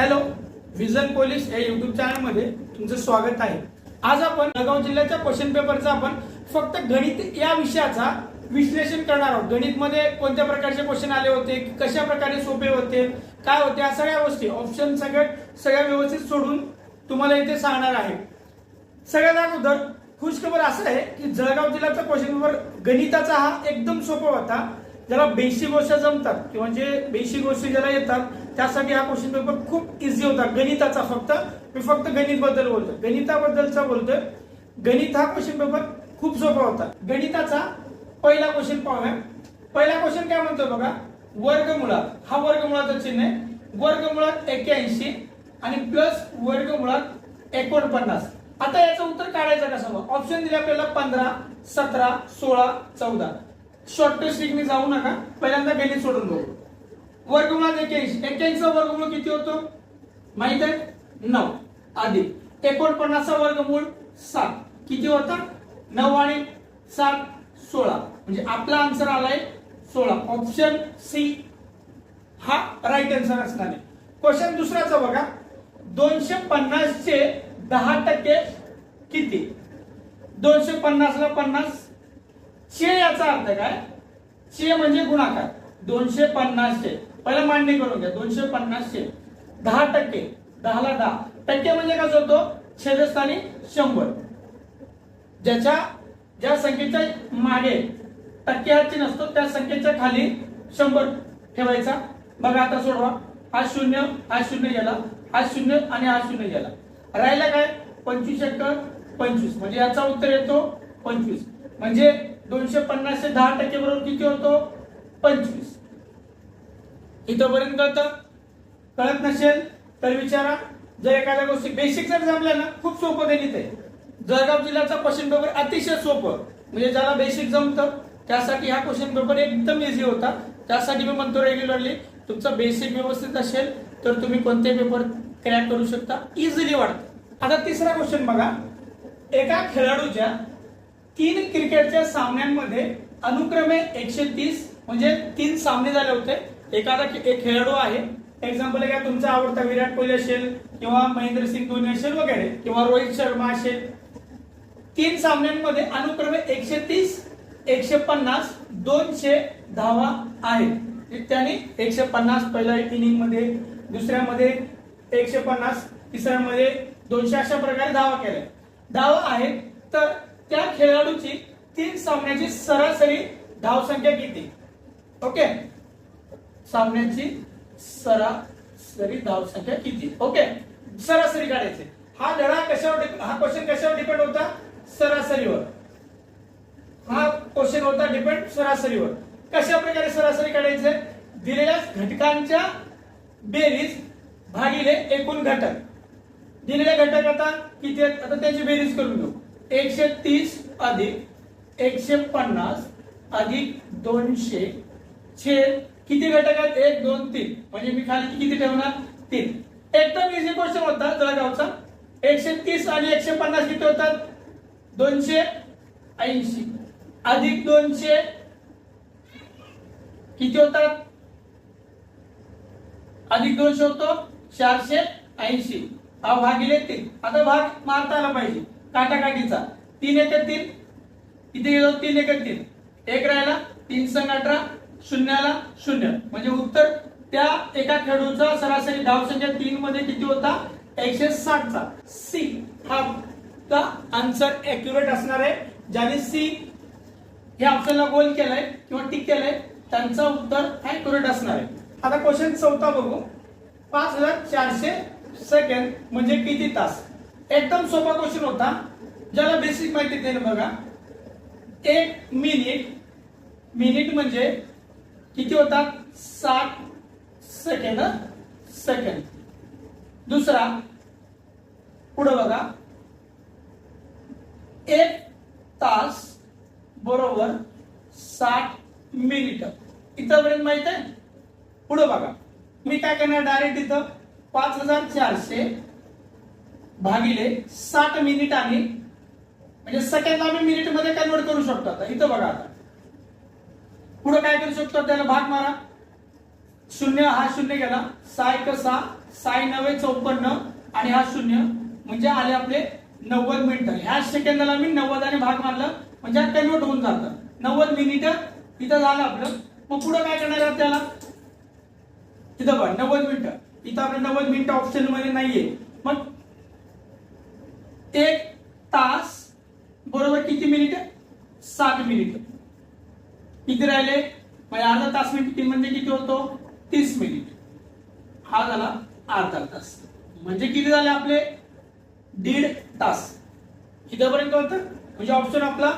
Hello vision police या YouTube चॅनलमध्ये तुमचं स्वागत आहे. आज आपण जळगाव जिल्ह्याच्या क्वेश्चन पेपरचा आपण फक्त गणित या विषयाचा विश्लेषण करणार आहोत. गणित मध्ये कोणत्या प्रकारचे क्वेश्चन आले होते कशा प्रकारे सोपे होते काय होते या सगळ्या गोष्टी ऑप्शन सगळ्या सगळ्या व्यवस्थित सोडून तुम्हाला इथे सांगणार आहे. सगळ्यात अगोदर खुशखबर असं आहे की जळगाव जिल्ह्याचा क्वेश्चन पेपर गणिताचा हा एकदम सोपा होता. ज्याला बेशी गोष्ट जमतात किंवा जे बेशी गोष्टी ज्याला येतात त्यासाठी हा क्वेश्चन पेपर खूप इझी होता. गणिताचा फक्त. मी फक्त गणित बद्दल बोलतोय. गणिताबद्दलचा बोलतोय. गणित हा क्वेश्चन पेपर खूप सोपा होता. गणिताचा पहिला क्वेश्चन पाहूया. पहिला क्वेश्चन काय म्हणतोय बघा? वर्गमुळात. हा वर्गमुळाचं चिन्ह आहे. वर्गमुळात एक्क्याऐंशी आणि प्लस वर्गमुळात एकोणपन्नास. आता याचं उत्तर काढायचं कसं मग ऑप्शन दिले आपल्याला पंधरा सतरा सोळा चौदा. शॉर्टकट मी जाऊ नका. पहिल्यांदा गणित सोडून बघू. वर्गमुळात एक्क्याऐंशी. एक्क्याऐंशी वर्गमूळ किती होतो? माहीत आहे? नऊ. अधिक. एकोणपन्नासचा वर्गमूळ सात. किती होता? नऊ आणि सात सोळा. म्हणजे आपला आन्सर आलाय सोळा. ऑप्शन सी हा राईट आन्सर असणार आहे. क्वेश्चन दुसराचा बघा. दोनशे पन्नासचे दहा टक्के किती? दोनशे पन्नासला पन्नास. चे याचा अर्थ काय? चे म्हणजे गुणाकार. दोनशे पन्नासचे. पहिला मांडणी करून घ्या दोनशे पन्नासशे. दहा टक्के दहाला दहा. टक्के म्हणजे कसं होतो? छेदस्थानी शंभर. ज्याच्या ज्या संख्येच्या मागे टक्के हा चिन्ह असतो त्या संख्येच्या खाली शंभर ठेवायचा. बघा आता सोडवा. हा शून्य हा शून्य गेला. हा शून्य आणि हा शून्य गेला. राहिला काय? पंचवीस एक पंचवीस. म्हणजे याचा उत्तर येतो पंचवीस. म्हणजे दोनशे पन्नासशे दहा टक्के बरोबर किती होतो? पंचवीस. इथंपर्यंत कळतं कळत नसेल तर विचारा. जर एखाद्या गोष्टी बेसिक जर जमल्या ना खूप सोपं गणित आहे. जळगाव जिल्ह्याचा क्वेश्चन पेपर अतिशय सोपं. म्हणजे ज्याला बेसिक जमतं त्यासाठी हा क्वेश्चन पेपर एकदम इझी होता. त्यासाठी मी म्हणतो रेग्युलरली तुमचा बेसिक व्यवस्थित असेल तर तुम्ही कोणते पेपर क्रॅक करू शकता? इझिली वाढतं. आता तिसरा क्वेश्चन बघा. एका खेळाडूच्या तीन क्रिकेटच्या सामन्यांमध्ये अनुक्रमे एकशे तीस म्हणजे तीन सामने झाले होते. एखादा एक खेळाडू आहे. एक्झाम्पल काय तुमचा आवडता विराट कोहली असेल किंवा महेंद्र सिंग धोनी असेल वगैरे किंवा रोहित शर्मा असेल. तीन सामन्यांमध्ये अनुक्रमे एकशे तीस एकशे पन्नास दोनशे धावा आहेत. म्हणजे त्याने एकशे पन्नास पहिल्या इनिंगमध्ये दुसऱ्यामध्ये एकशे पन्नास तिसऱ्यामध्ये दोनशे अशा प्रकारे धावा केल्या. धावा आहेत तर त्या खेळाडूची तीन सामन्याची सरासरी धावसंख्या किती? ओके? सामन्याची सरासरी धावसंख्या किती? ओके सरासरी काढायची. हा धडा कशावर हा क्वेश्चन कशावर डिपेंड होता? सरासरीवर. हा क्वेश्चन होता डिपेंड सरासरीवर. कशा प्रकारे सरासरी काढायचे? दिलेल्या घटकांच्या बेरीज भागिले एकूण घटक. दिलेले घटक आता किती आहेत? आता त्याची बेरीज करून घेऊ. एकशे तीस अधिक एकशे पन्नास अधिक दोनशे छेद किती घटक आहेत? एक दोन तीन. म्हणजे मी खाली किती ठेवणार? तीन. एकदम इझी क्वेश्चन होता जळगावचा एकशे तीस आणि एकशे पन्नास किती होतात? दोनशे ऐंशी. अधिक दोनशे किती होतात? अधिक दोनशे होतो चारशे ऐंशी. हा भागिले तीन. आता भाग मारता आला पाहिजे. काटाकाटीचा तीन एक तीन. किती गेलो? तीन एक तीन. एक राहिला तीन संग अठरा. शून्याला शून्य. म्हणजे उत्तर त्या एका खेळाडूचा सरासरी धावसंख्या तीन मध्ये किती होता? एकशे साठचा. सी हा का आन्सर अॅक्युरेट असणार आहे. ज्याने सी हे ऑप्शनला गोल केलाय किंवा टिक केलंय त्यांचं उत्तर अॅक्युरेट असणार आहे. आता क्वेश्चन चौथा बघू. पाच हजार चारशे सेकंड म्हणजे किती तास? एकदम सोपा क्वेश्चन होता. ज्याला बेसिक माहिती देईल बघा. एक मिनिट मिनिट म्हणजे किती होतात? साठ सेकंड सेकंड दुसरा पुढे बघा. एक तास बरोबर साठ मिनिट इथंपर्यंत माहीत आहे? पुढे बघा. मी काय करणार? डायरेक्ट इथं पाच हजार चारशे भागिले साठ मिनिटांनी म्हणजे सेकंड आम्ही मिनिटमध्ये कन्वर्ट करू शकतो. आता इथं बघा आता. पुढे काय करू शकतो? त्याला भाग मारा. शून्य हा शून्य गेला. सहा एक सहा साई नव्हे चौपन्न. आणि हा शून्य. म्हणजे आले आपले नव्वद मिनिटं. ह्या सेकंदाला मी नव्वदाने भाग मारला. म्हणजे कन्वर्ट होऊन जातं. नव्वद मिनिट इथं झालं आपलं. मग पुढे काय करणार आहे त्याला इथं बघ नव्वद मिनिटं. इथं आपलं नव्वद मिनिटं ऑप्शनमध्ये नाहीये. मग एक तास बरोबर किती मिनिट? सात मिनिट. किती राहिले. म्हणजे अर्धा तास मिनिट म्हणजे किती होतो? तीस मिनिट. हा झाला अर्धा तास. म्हणजे किती झाले आपले? दीड तास. इथपर्यंत होतं? म्हणजे ऑप्शन आपला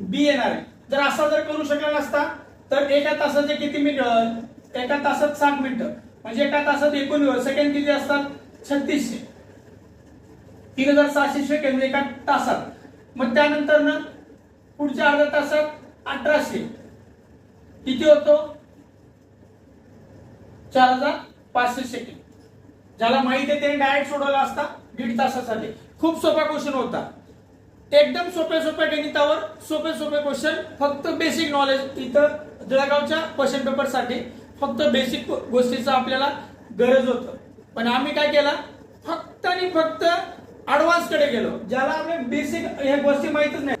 बी येणार आहे. जर असा जर करू शकला नसता तर एका तासाचे किती मिनिट? एका तासात साठ मिनिटं. म्हणजे एका तासात एकूण सेकंड किती असतात? छत्तीसशे. तीन हजार सहाशे सेकंद एका तासात. मग त्यानंतर ना पुढच्या अर्ध्या तासात अठराशे. किती होतो? चार हजार पाचशे सेकंड ज्याला माहिती आहे त्याने डायरेक्ट सोडवला असता दीड तासासाठी. खूप सोपा क्वेश्चन होता. एकदम सोप्या सोप्या गणितावर सोपे सोपे क्वेश्चन फक्त बेसिक नॉलेज इथं जळगावच्या क्वेश्चन पेपरसाठी फक्त बेसिक गोष्टीचं आपल्याला गरज होतं. पण आम्ही काय केलं? फक्त आणि फक्त ऍडव्हान्सकडे गेलो. ज्याला आम्ही बेसिक ह्या गोष्टी माहितच नाही.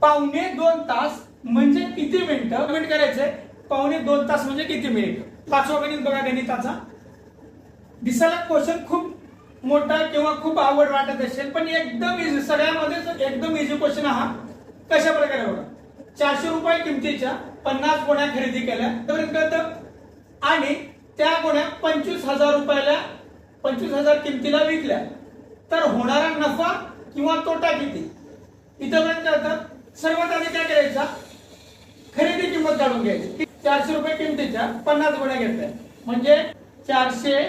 पावणे दोन तास म्हणजे किती मिनिटं? कमेंट करायचंय. पावणे दोन तास म्हणजे किती मिनिट? पाचवा गणित बघा गणिताचा. दिसायला क्वेश्चन खूप मोठा किंवा खूप आवड वाटत असेल पण एकदम इझी सगळ्यामध्ये एकदम इझी क्वेश्चन हा. कशा प्रकारे बघा? चारशे रुपये किमतीच्या पन्नास गोण्या खरेदी केल्या. तर कळतं. आणि त्या गोण्या पंचवीस हजार रुपयाला पंचवीस हजार किमतीला विकल्या. तर होणारा नफा किंवा तोटा किती? इथं पर्यंत कळतं. सर्वात आधी काय करायचा? खरेदी किंमत काढून घ्यायची. चारशे रुपये किमतीच्या पन्नास गुण्या घेतल्या. म्हणजे चारशे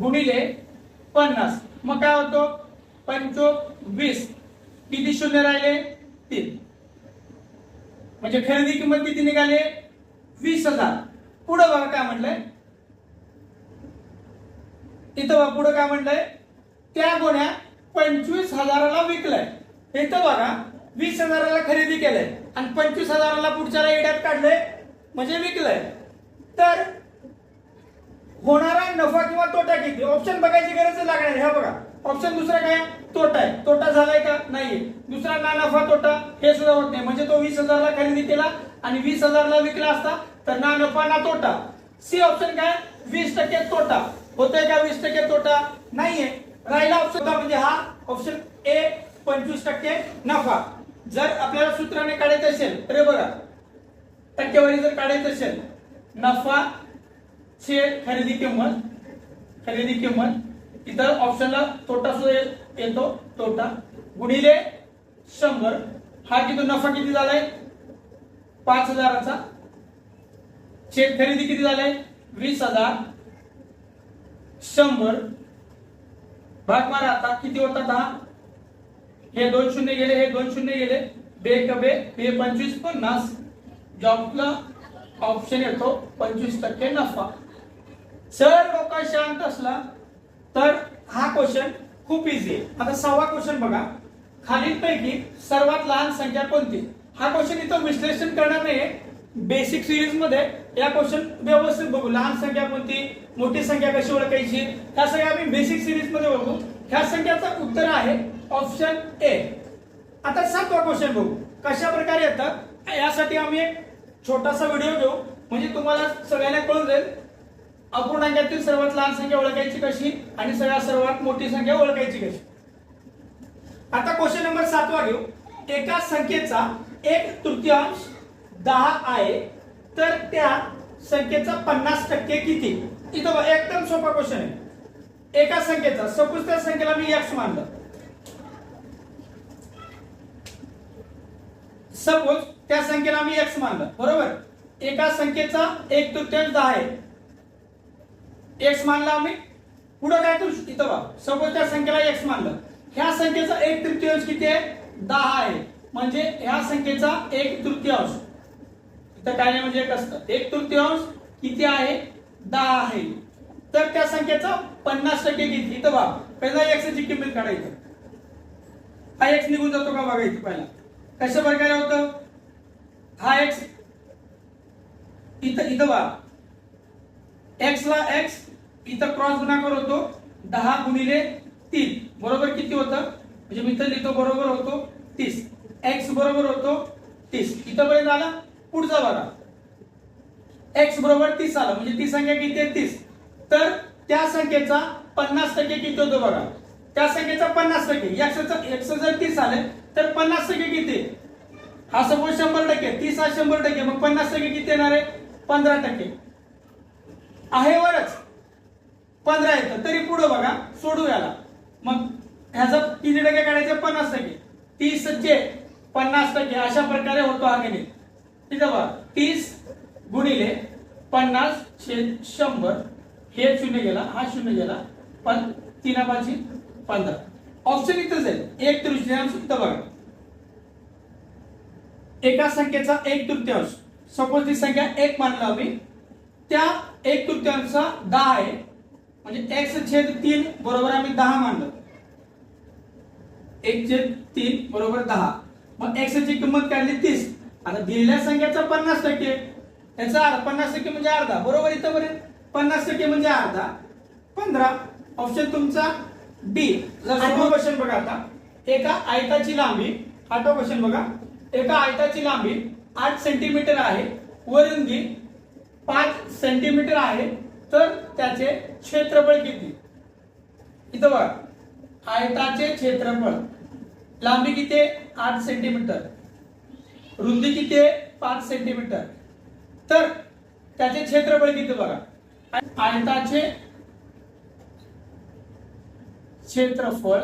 गुणिले पन्नास. मग काय होतो? पंचो वीस. किती शून्य राहिले? तीन. म्हणजे खरेदी किंमत किती निघाली? वीस हजार. पुढं बघा काय म्हणलंय. इथं बघा पुढं काय म्हणलंय. त्या गोण्या पंचवीस हजाराला विकलंय. इथं बघा. वीस हजाराला खरेदी केलंय आणि पंचवीस हजाराला पुढच्या एड्यात काढलंय म्हणजे विकलंय. तर होणारा नफा किंवा तोटा किती? ऑप्शन बघायची गरज लागणार ह्या बघा. ऑप्शन दुसरा काय? तोटा आहे. तोटा झालाय का? नाही दुसरा ना नफा तोटा हे सुद्धा होत नाही. म्हणजे तो वीस हजारला खरेदी केला आणि वीस हजारला विकला असता तर ना नफा ना तोटा. सी ऑप्शन काय? वीस टक्के तोटा. होतोय का वीस टक्के तोटा? नाहीये. राहिला ऑप्शन म्हणजे हा ऑप्शन ए पंचवीस टक्के नफा. जर आपल्याला सूत्राने काढायचं असेल तर बघा टक्केवारी जर काढायचं असेल नफा छेद खरेदी किंमत खरेदी किंमत इतर ऑप्शनला तोटा सुद्धा येतो तोटा. गुणिले शंभर. हा किती नफा किती झालाय? पाच हजाराचा. छेद खरेदी किती झालाय? वीस हजार. शंभर. भाग मारा आता. किती होता? दहा. हे दोन शून्य गेले हे दोन शून्य गेले. बे कबे हे पंचवीस पन्नास. जॉबला ऑप्शन येतो पंचवीस टक्के नफा. सर लोक शांत असला तर हा क्वेश्चन खूप इझी आहे. आता सहावा क्वेश्चन बघा. खालीलपैकी सर्वात लहान संख्या कोणती? हा क्वेश्चन इथं विश्लेषण करणार नाही बेसिक सिरीजमध्ये या क्वेश्चन व्यवस्थित बघू. लहान संख्या कोणती? मोठी संख्या कशी ओळखायची? ह्या सगळ्या आम्ही बेसिक सिरीजमध्ये बघू. ह्या संख्याचं उत्तर आहे ऑप्शन ए आता सातवा क्वेश्चन बघू. कशा प्रकारे येतात? यासाठी आम्ही एक छोटासा व्हिडिओ घेऊ म्हणजे तुम्हाला सगळ्यांना कळून जाईल. अपूर्णांकातील सर्वात लहान संख्या ओळखायची कशी आणि सगळ्यात सर्वात मोठी संख्या ओळखायची कशी? आता क्वेश्चन नंबर सातवा घेऊ. एका संख्येचा एक तृतीयांश दहा आहे. तर त्या संख्येचा पन्नास टक्के किती? इथं बघा, एकदम सोपा क्वेश्चन आहे. एका संख्येचा सपोज त्या संख्येला मी एक्स मानलं. सपोज त्या संख्येला मी एक्स मानलं बरोबर? एका संख्येचा एक तृतीयांश दहा आहे. एक्स मानला आम्ही पुढं काय करू शकतो इथं बघा. सपोज त्या संख्येला एक्स मानलं. ह्या संख्येचा एक तृतीयांश किती आहे? दहा आहे. म्हणजे ह्या संख्येचा एक तृतीयांश. इथं काय नाही म्हणजे एक असतं. एक तृतीयांश किती आहे? दहा आहे. तर त्या संख्येचं पन्नास टक्के किती? इथं बघा. पहिला एक्स ची किंमत काढायची हा एक्स निघून जातो का बघा इथे पहिला. कशा प्रकारे होतं? हा एक्स इथं इथं बघा. एक्स ला एक्स इथं क्रॉस गुणाकार होतो. दहा गुणिले तीन. बरोबर किती होतं? म्हणजे मी इथं लिहितो बरोबर होतो तीस. एक्स बरोबर होतो तीस. इथं पर्यंत आला पुढचा बघा. एक्स बरोबर तीस आलं. म्हणजे ती संख्या किती आहे? तीस. तर त्या संख्येचा पन्नास टक्के किती होतो बघा? त्या संख्येचा पन्नास टक्के. एकशे एकशे जर तीस आले तर पन्नास टक्के किती? हा सपोज शंभर टक्के. तीस हा शंभर टक्के. मग पन्नास टक्के किती येणार आहे? पंधरा टक्के. आहे वरच. पंधरा येतं. तरी पुढं बघा. सोडू याला. मग ह्याचा किती टक्के काढायचे? पन्नास टक्के. तीस चे पन्नास टक्के. अशा प्रकारे होतो हा गणित. आहे बघा. तीस गुणिले पन्नास छेद शंभर. हे शून्य गेला हा शून्य गेला पण तीन पाचशे पंधरा. ऑप्शन इथंच आहे. एक तृतीयांश इथं बघा एका संख्येचा एक तृतीयांश. सपोज ती संख्या एक मानला आम्ही त्या एक तृतीयांश दहा आहे. म्हणजे एक्स छेद तीन बरोबर आम्ही दहा मानलं. एक छेद तीन बरोबर दहा. मग एक्स ची किंमत काढली तीस. आता दिलेल्या संख्येचा पन्नास टक्के. याचा पन्नास टक्के म्हणजे अर्धा. बरोबर इथं पर्यंत पन्नास टक्के म्हणजे अर्धा. पंधरा. ऑप्शन तुमचा डी आठवं क्वेश्चन बघा आता. एका आयताची लांबी आठवं क्वेश्चन बघा. एका आयताची लांबी आठ सेंटीमीटर आहे. व रुंदी पाच सेंटीमीटर आहे तर त्याचे क्षेत्रफळ किती? इथं बघा. आयताचे क्षेत्रफळ. लांबी किती आठ सेंटीमीटर रुंदी किती पाच सेंटीमीटर तर त्याचे क्षेत्रफळ किती बघा? आयताचे क्षेत्रफळ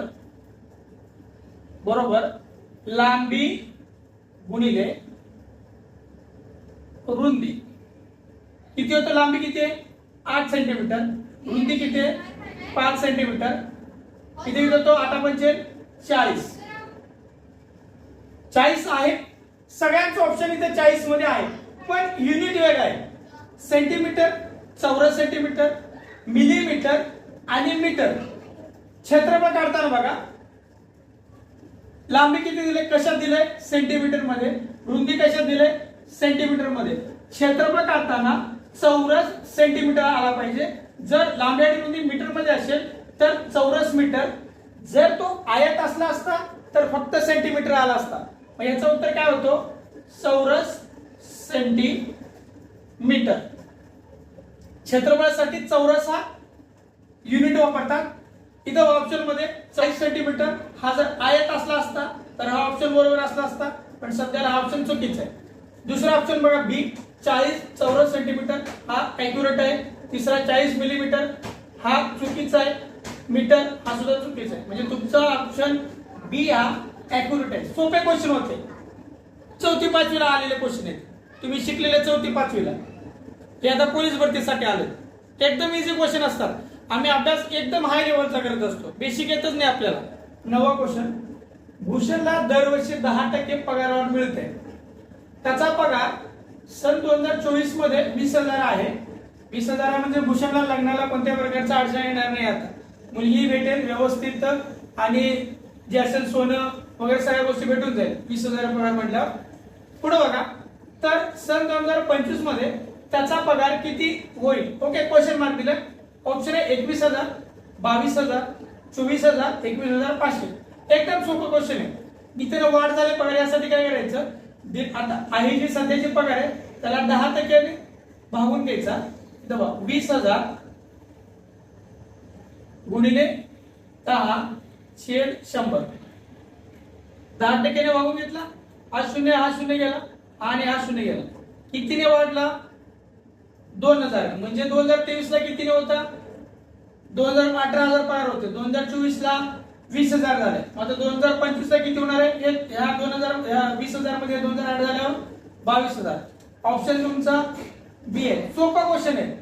बरोबर लांबी गुणिले रुंदी. किती होतं लांबी किती? आहे आठ सेंटीमीटर रुंदी किती? आहे पाच सेंटीमीटर किती होतो? आठा पंचे चाळीस. चाळीस आहे. सगळ्यांचं ऑप्शन इथे चाळीसमध्ये आहे. पण युनिट वेग आहे. सेंटीमीटर चौरस सेंटीमीटर मिलीमीटर आणि मीटर. क्षेत्रफळ काढताना बघा. लांबी किती दिले? कशात दिले? सेंटीमीटरमध्ये. रुंदी कशात दिले? सेंटीमीटरमध्ये. क्षेत्रफळ काढताना चौरस सेंटीमीटर आला पाहिजे. जर लांबी आणि रुंदी मीटरमध्ये असेल तर चौरस मीटर. जर तो आयत असला असता तर फक्त सेंटीमीटर आला असता. मग याचं उत्तर काय होतो? चौरस सेंटीमीटर. क्षेत्रफळासाठी चौरस हा युनिट वापरतात. इथं ऑप्शनमध्ये चाळीस सेंटीमीटर हा जर आयत असला असता तर हा ऑप्शन बरोबर असला असता. पण सध्याला हा ऑप्शन चुकीचा आहे. दुसरा ऑप्शन बघा बी चाळीस चौरस सेंटीमीटर हा अॅक्युरेट आहे. तिसरा चाळीस मिलीमीटर हा चुकीचा आहे. मीटर हा सुद्धा चुकीचा आहे. म्हणजे तुमचा ऑप्शन बी हा अॅक्युरेट आहे. सोपे क्वेश्चन होते. चौथी पाचवीला आलेले क्वेश्चन आहेत. तुम्ही शिकलेले चौथी पाचवीला. ते आता पोलीस भरतीसाठी आले. ते एकदम इझी क्वेश्चन असतात. आम्ही अभ्यास एकदम हाय लेवलचा करत असतो. बेसिक येतच नाही आपल्याला. नवा क्वेश्चन भूषणला दरवर्षी दहा टक्के पगारावर मिळते. त्याचा पगार सन दोन हजार चोवीसमध्ये वीस हजार आहे. वीस हजार म्हणजे भूषणला लग्नाला कोणत्या प्रकारचा अडचण येणार नाही आता. मुलगी भेटेल व्यवस्थित आणि जे असेल सोनं वगैरे सगळ्या गोष्टी भेटून जाईल. वीस हजार पगार म्हटल्यावर. पुढे बघा. तर सन दोन हजार पंचवीसमध्ये त्याचा पगार किती होईल? ओके क्वेश्चन मार्क दिलं. ऑप्शन आहे एकवीस हजार बावीस हजार चोवीस हजार एकवीस हजार पाचशे. एकदम सोपं क्वेश्चन आहे. इथे वाढ झाले पगार यासाठी काय करायचं? आता आहे जी सध्याची पगार आहे त्याला दहा टक्क्याने भागून घ्यायचा. दबा बघा, वीस हजार गुणिले दहा छेड शंभर. दहा टक्क्याने भागून घेतला. हा शून्य हा शून्य गेला. आणि हा शून्य गेला. कितीने वाढला? दोन हजार. म्हणजे दोन हजार तेवीस ला कितीने होता? दोन हजार अठरा हजार पगार होते. दोन हजार चोवीस ला वीस हजार झाले. आता दोन हजार पंचवीस ला किती होणार आहे? ह्या दोन हजार वीस हजारमध्ये दोन हजार आठ झाल्यावर बावीस हजार. ऑप्शन तुमचा बी आहे. सोपा क्वेश्चन आहे.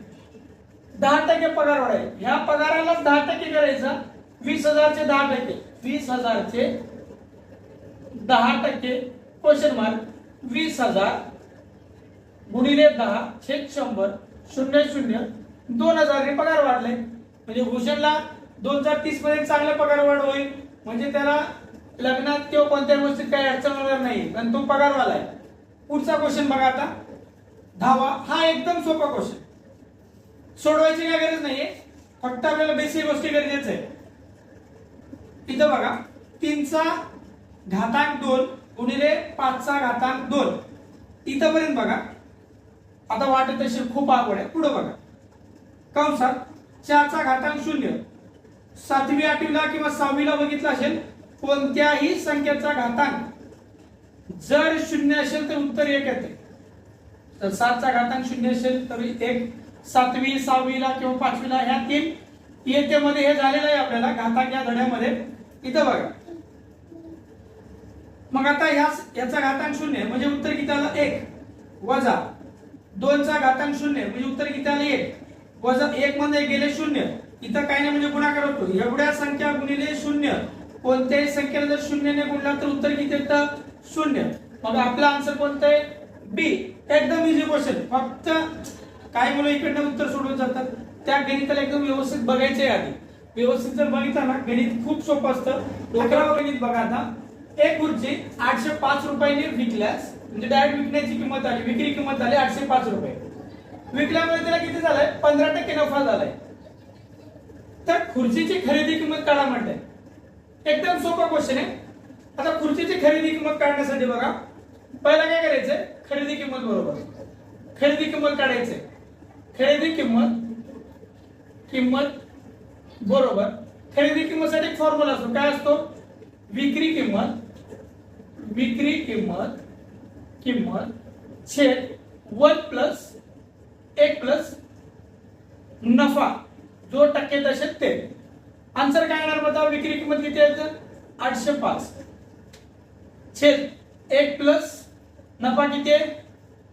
दहा टक्के पगार वाढ आहे ह्या पगारालाच दहा टक्के करायचा. वीस हजारचे दहा टक्के. वीस हजारचे दहा टक्के क्वेश्चन मार्क वीस हजार गुणिले दहा छेद शंभर. शून्य शून्य. दोन हजार हे पगार वाढले. म्हणजे भूषणला दोन हजार तीस पर्यंत चांगला पगार वाढ होईल. म्हणजे त्याला लग्नात किंवा कोणत्या गोष्टीत काही अडचण होणार नाही. कारण तो पगारवाला आहे. पुढचा क्वेश्चन बघा आता. धावा हा एकदम सोपा क्वेश्चन सोडवायची काय गरज नाहीये. फक्त आपल्याला बेसिक गोष्टी गरजेचं आहे. इथं बघा. तीनचा घातांक दोन गुणिले पाचचा घातांक दोन. इथंपर्यंत बघा. आता वाटत असेल खूप आवड आहे. पुढे बघा. कंसात चारचा घातांक शून्य. सातवी आठवीला किंवा सहावीला बघितलं असेल कोणत्याही संख्येचा घातांक जर शून्य असेल तर उत्तर एक येते. तर सातचा घातांक शून्य असेल तर एक. सातवी सहावीला किंवा पाचवीला ह्या तीन इयत्तेमध्ये हे झालेलं आहे आपल्याला घातांक या धड्यामध्ये. इथं बघा. मग आता ह्या याचा घातांक शून्य म्हणजे उत्तर किती आलं? एक. वजा. दोनचा घातांक शून्य. म्हणजे उत्तर किती आले एक. वजा एक मध्ये गेले शून्य. इथं काही नाही म्हणजे गुणाकार होतो. एवढ्या संख्या गुणिले शून्य. कोणत्याही संख्येला जर शून्यने गुणला तर उत्तर किती येतं? शून्य. मग आपला आन्सर कोणतं आहे? बी एकदम इझी क्वेश्चन फक्त काही मुलं इकडनं उत्तर सोडून जातात. त्या गणिताला एकदम व्यवस्थित बघायचे आधी. व्यवस्थित जर बघितलं ना गणित खूप सोपं असतं. डोक्यावर गणित बघा आता. एक खुर्ची आठशे पाच रुपयांनी विकल्यास म्हणजे डायरेक्ट विकण्याची किंमत आली विक्री किंमत झाली आठशे पाच रुपये. विकल्यामुळे त्याला किती झालंय? पंधरा टक्के नफा झालाय. तर खुर्चीची खरेदी किंमत काढा म्हणते एकदम सोपा क्वेश्चन आहे. आता खुर्चीची खरेदी किंमत काढण्यासाठी बघा. पहिला काय करायचंय खरेदी किंमत बरोबर. खरेदी किंमत काढायचंय. खरेदी किंमत किंमत बरोबर. खरेदी किंमतसाठी फॉर्म्युला असतो. काय असतो? विक्री किंमत विक्री किंमत किंमत छेद वन प्लस एक प्लस नफा जो टक्के दशक ते. आन्सर काय येणार बघा विक्री किंमत किती आहे आठशे पाच. छेद एक प्लस नफा किती आहे?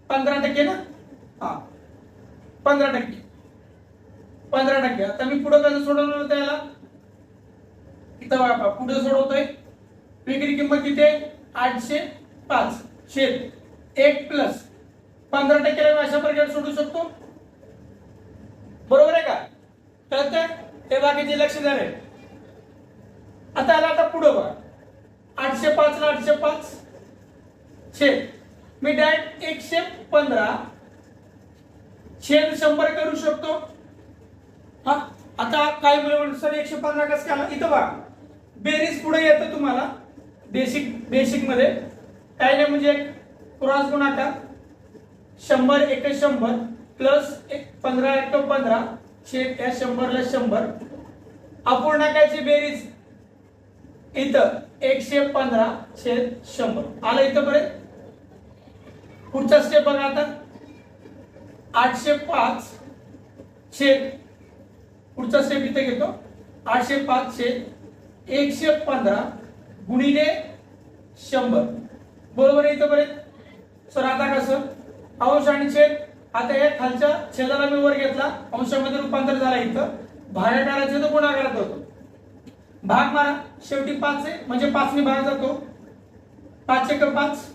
पंधरा टक्के ना? हा. पंधरा टक्के. पंधरा टक्के. आता मी पुढे कसं सोडवलं त्याला इथं बघा पुढे सोडवतोय. विक्री किंमत किती आहे? आठशे पाच. छेद एक प्लस पंधरा टक्के मी अशा प्रकारे सोडू शकतो? बरोबर आहे का? कळतंय? हे बाकीचे लक्ष द्या रे. आता आला आता पुढं बघा. आठशे पाच ला आठशे पाच. छेद मी डायरेक्ट एकशे पंधरा. छेद शंभर करू शकतो. हा? आता काय मुलं सर एकशे पंधरा कसं काय इथं बघा. बेरीज पुढे येतं तुम्हाला. बेसिक बेसिकमध्ये. काय नाही म्हणजे क्रॉस गुणाकार शंभर एक शंभर प्लस एक पंधरा एक पंधरा. छेद त्या शंभरला शंभर. अपूर्णाकाची बेरीज. इथं एकशे पंधरा छेद शंभर. आलं इथं पर्यंत पुढचा स्टेप बघा आता. आठशे पाच छेद. पुढचा स्टेप इथे घेतो. आठशे पाच छेद. एकशे पंधरा गुणिले शंभर. बरोबर आहे इथं पर्यंत सर आता कसं अंश आणि छेद. आता या खालच्या छेदाला मी वर घेतला. अंशामध्ये रूपांतर झाला इथं. बाहेर तो तर गुणाकारात होतो? भाग मारा. शेवटी पाच आहे. म्हणजे पाच मी भाग जातो. पाच एक पाच.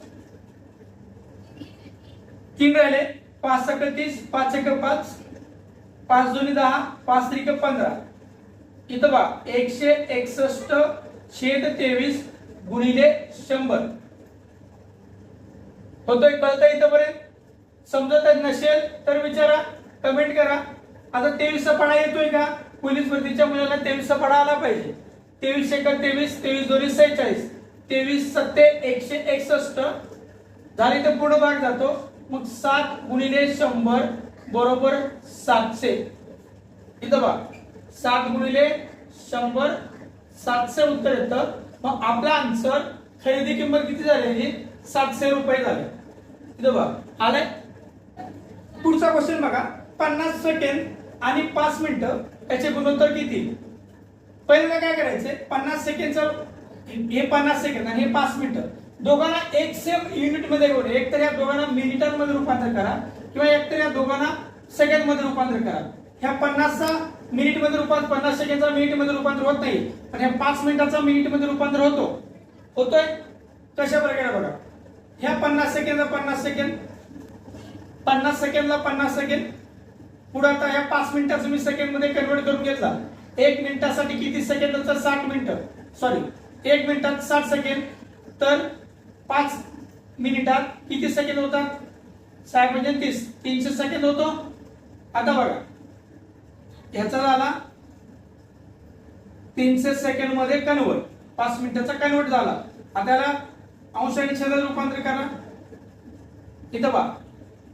तीन राहिले. पाच सक तीस पाच एक पाच. पाच दोन्ही दहा पाच त्रिक पंधरा. इथं बा एकशे एकसष्ट छेद तेवीस गुणिले शंभर. होतोय कळतं इथंपर्यंत? समजत नसेल तर विचारा कमेंट करा. आता तेवीसचा पडा येतोय का? पोलीस भरतीच्या मुलाला तेवीसचा पडा आला पाहिजे. तेवीस एक तेवीस तेवीस दोन्ही सेहेचाळीस. तेवीस सत्ते एकशे एकसष्ट. झाली तर पुढे भाग जातो. मग सात गुणिले शंभर बरोबर सातशे. इथं बघ. सात गुणिले शंभर सातशे उत्तर येतं. मग आपला आन्सर खरेदी किंमत किती झालेली सातशे रुपये झाले. इथं बघा. आलंय? पुढचा क्वेश्चन बघा. पन्नास सेकंड आणि पाच मिनिटं. याचे गुणोत्तर किती? पहिल्यांदा काय करायचंय? पन्नास सेकंडचं हे पन्नास सेकंड आणि हे पाच मिनिटं. दोघांना एक सेम युनिटमध्ये घेऊन एक तर या दोघांना मिनिटांमध्ये रूपांतर करा किंवा एक तर या दोघांना सेकंडमध्ये रूपांतर करा. ह्या पन्नासचा मिनिटमध्ये रूपांतर पन्नास सेकंडचा मिनिटमध्ये रूपांतर होत नाही. पण ह्या पाच मिनिटाचा मिनिटमध्ये रूपांतर होतो. होतोय? कशा प्रकारे बघा? ह्या पन्नास सेकंद पन्नास सेकंड पन्नास सेकंदला पन्नास सेकंड. पुढे आता ह्या पाच मिनिटाचं मी सेकंडमध्ये कन्वर्ट करून घेतला. एक मिनिटासाठी किती सेकंद? तर साठ मिनिटं. सॉरी एक मिनिटात साठ सेकंड तर पाच मिनिटात किती सेकंद होतात? साठ म्हणजे तीस. तीनशे सेकंद होतो. आता बघा. ह्याचा झाला तीनशे सेकंडमध्ये कन्वर्ट पाच मिनिटाचा कन्वर्ट झाला. आता याला अंश आणि छेदात रूपांतर करा. इथं बा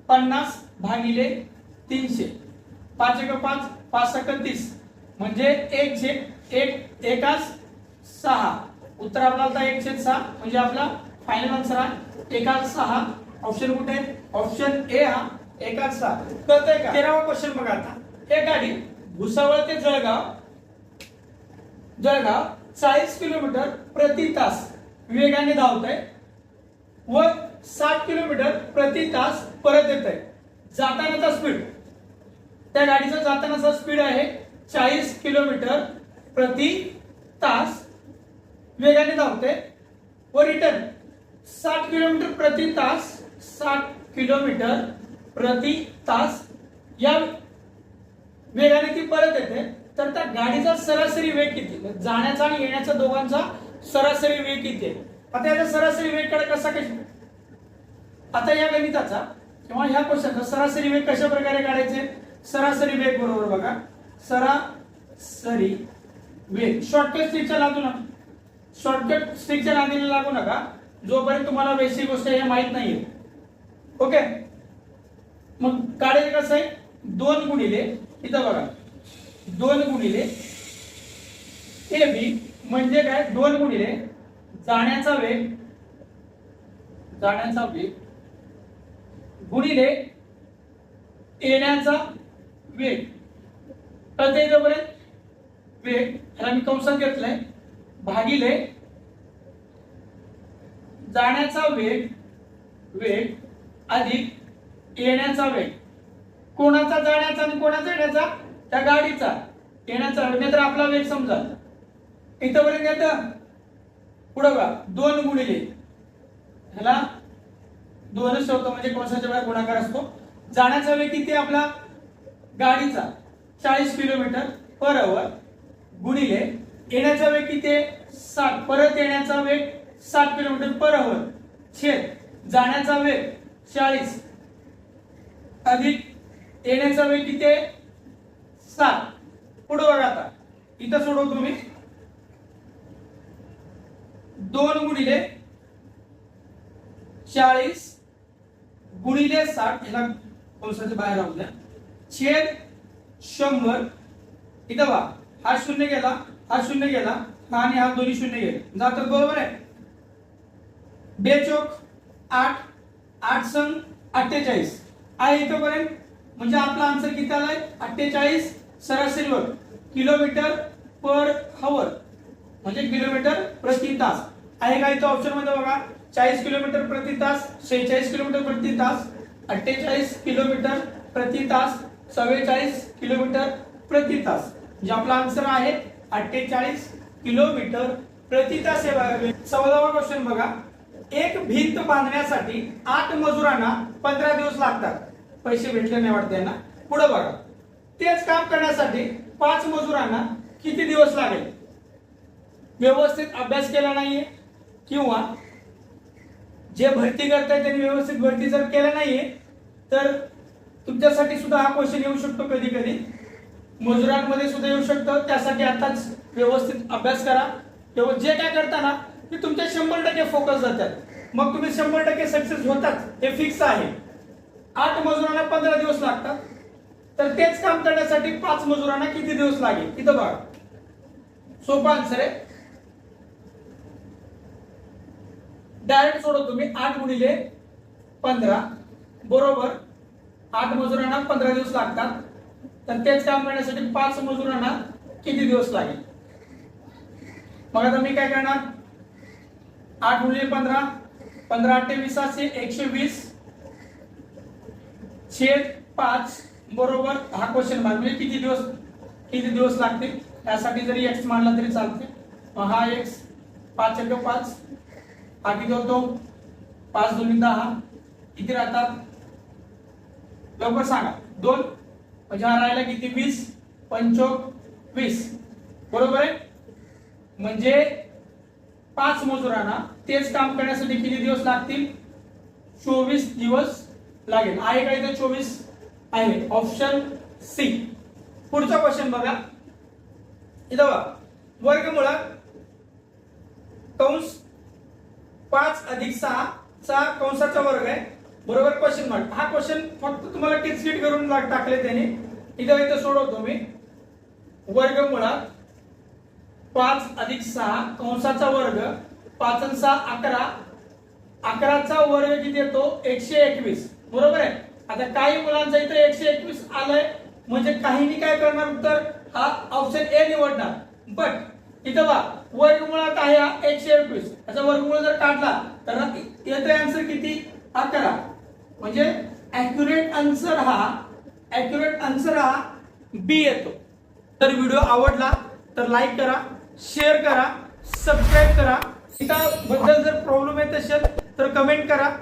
पन्नास भागिले तीनशे. पाच एक पाच पाच सेकंद तीस. म्हणजे एक छेद एक एकाच सहा. उत्तर आपला आता एक छेद सहा. म्हणजे आपला फायनल आन्सर आहे एकाच सहा. ऑप्शन कुठे? ऑप्शन ए हा एकाच सहा. कळतंय का? तेरावा क्वेश्चन बघा आता. एक गाडी. भुसावळ ते जळगाव. जळगाव चाळीस किलोमीटर प्रति तास वेगाने धावत आहे व सात किलोमीटर प्रति तास परत येत आहे जातानाचा स्पीड त्या गाडीचा जातानाचा स्पीड आहे चाळीस किलोमीटर प्रति तास वेगाने धावते व रिटर्न साठ किलोमीटर प्रति तास साठ किलोमीटर प्रति तास या वेगाने ती परत येते. तर त्या गाडीचा सरासरी वेग किती? म्हणजे जाण्याचा आणि येण्याचा दोघांचा सरासरी वेग किती? आहे आता याचा सरासरी वेगकडे कसा कशी? आता या गणिताचा किंवा ह्या क्वेश्चनचा सरासरी वेग कशा प्रकारे काढायचे? सरासरी वेग बरोबर बघा. सरासरी वेग. शॉर्टकट स्टिकच्या लागू नका. शॉर्टकट स्टिकच्या नादीला लागू नका. जोपर्यंत तुम्हाला बेसिक गोष्ट हे माहीत नाहीये. ओके मग काढायचं कसं आहे? दोन गुणिले इथं बघा. दोन गुणिले ए बी म्हणजे काय? दोन गुणिले जाण्याचा वेग जाण्याचा वेग गुणिले येण्याचा वेग. कळतंय इथंपर्यंत? वेग. ह्याला मी कंसात घेतलंय. भागिले जाण्याचा वेग वेग अधिक येण्याचा वेग. कोणाचा जाण्याचा आणि कोणाचा येण्याचा? त्या गाडीचा. येण्याचा. वेग नाहीतर आपला वेग समजा. इथंपर्यंत येतं. पुढं बघा. दोन गुणिले. ह्याला दोनच ठेवतो म्हणजे कोणसाच्या वेळा गुणाकार असतो. जाण्याचा वेग किती आपला? गाडीचा. चाळीस किलोमीटर पर अवर गुणिले. येण्याचा वेग किती आहे? सात परत येण्याचा वेग सात किलोमीटर पर अवर छेद. जाण्याचा वेग चाळीस. अधिक येण्याचा वेळ किती आहे? सात. पुढे बघा आता. इथं सोडव तुम्ही. दोन गुणिले चाळीस गुणिले साठ ह्याला कंसाच्या बाहेर राहू द्या. छेद शंभर. इथं बा हा शून्य गेला हा शून्य गेला हा आणि हा दोन्ही शून्य गेले. जातात बरोबर आहे. बेचोक आठ आठ सण अठ्ठेचाळीस. आहे इथंपर्यंत. म्हणजे आपला आन्सर किती आलाय अठ्ठेचाळीस सरासरीवर किलोमीटर पर हवर म्हणजे किलोमीटर प्रति तास. आहे का इथं ऑप्शनमध्ये बघा? चाळीस किलोमीटर प्रति तास शेहेचाळीस किलोमीटर प्रति तास अठ्ठेचाळीस किलोमीटर प्रति तास चव्वेचाळीस किलोमीटर प्रति तास. म्हणजे आपला आन्सर आहे अठ्ठेचाळीस किलोमीटर प्रति तास हे चौदावा क्वेश्चन बघा. एक भिंत बांधण्यासाठी आठ मजुरांना पंधरा दिवस लागतात. पैसे भेटले नाही वाटते ना? पुढे बघा. तेच काम करण्यासाठी पाच मजुरांना किती दिवस लागेल? व्यवस्थित अभ्यास केला नाहीये? किंवा जे भरती करताय त्यांनी व्यवस्थित भरती जर केला नाहीये तर तुमच्यासाठी सुद्धा हा क्वेश्चन येऊ शकतो कधी कधी मजुरांमध्ये सुद्धा येऊ शकतो. त्यासाठी आताच व्यवस्थित अभ्यास करा. तेव्हा जे काय करताना ते तुमच्या शंभर टक्के फोकस जातात. मग तुम्ही शंभर टक्के सक्सेस होतात. हे फिक्स आहे. आठ मजुरांना पंधरा दिवस लागतात. तर तेच काम करण्यासाठी पाच मजुरांना किती दिवस लागेल? इथं बघा. सोपा आन्सर आहे. डायरेक्ट सोडव तुम्ही. आठ गुणिले पंधरा. बरोबर. आठ मजुरांना पंधरा दिवस लागतात. तर तेच काम करण्यासाठी पाच मजुरांना किती दिवस लागेल? मग आता मी काय करणार? आठ गुणिले पंधरा. पंधरा अठ्ठावीस असे एकशे वीस. छेद पाच बरोबर हा क्वेश्चन मार्क म्हणजे किती दिवस किती दिवस लागतील? त्यासाठी जरी एक्स मानला तरी चालते मग हा एक्स पाच एक पाच हा किती होतो? पाच दोन्ही दहा. किती राहतात? लवकर सांगा. दोन. म्हणजे हा राहिला किती? वीस. पंचोक वीस बरोबर आहे? म्हणजे पाच मजुरांना तेच काम करण्यासाठी किती दिवस लागतील? चोवीस दिवस लागेल. आहे काय तर चोवीस? आहे. ऑप्शन सी पुढचा क्वेश्चन बघा. इथं बघा. वर्गमुळात कंस पाच अधिक सहा चा कंसाचा वर्ग आहे. बरोबर क्वेश्चन मार्क हा क्वेश्चन फक्त तुम्हाला किचकिट करून टाकले त्याने. इथं इथं सोडवतो मी वर्गमुळात पाच अधिक सहा कंसाचा वर्ग पाच सहा अकरा. अकराचा वर्ग किती येतो? एकशे एकवीस. बरोबर आहे? आता काही मुलांचा इथं एकशे एकवीस आलंय. म्हणजे काहींनी काय करणार उत्तर? हा ऑप्शन ए निवडणार. बट इथं बा वर्गमुळात आहे हा एकशे एकवीस. याचा वर्गमुळ जर काढला तर येतो आन्सर किती? अकरा. म्हणजे अॅक्युरेट आन्सर हा अॅक्युरेट आन्सर हा बी येतो. तर व्हिडिओ आवडला तर लाईक करा शेअर करा सबस्क्राईब करा. इथं बद्दल जर प्रॉब्लेम येत असेल तर कमेंट करा.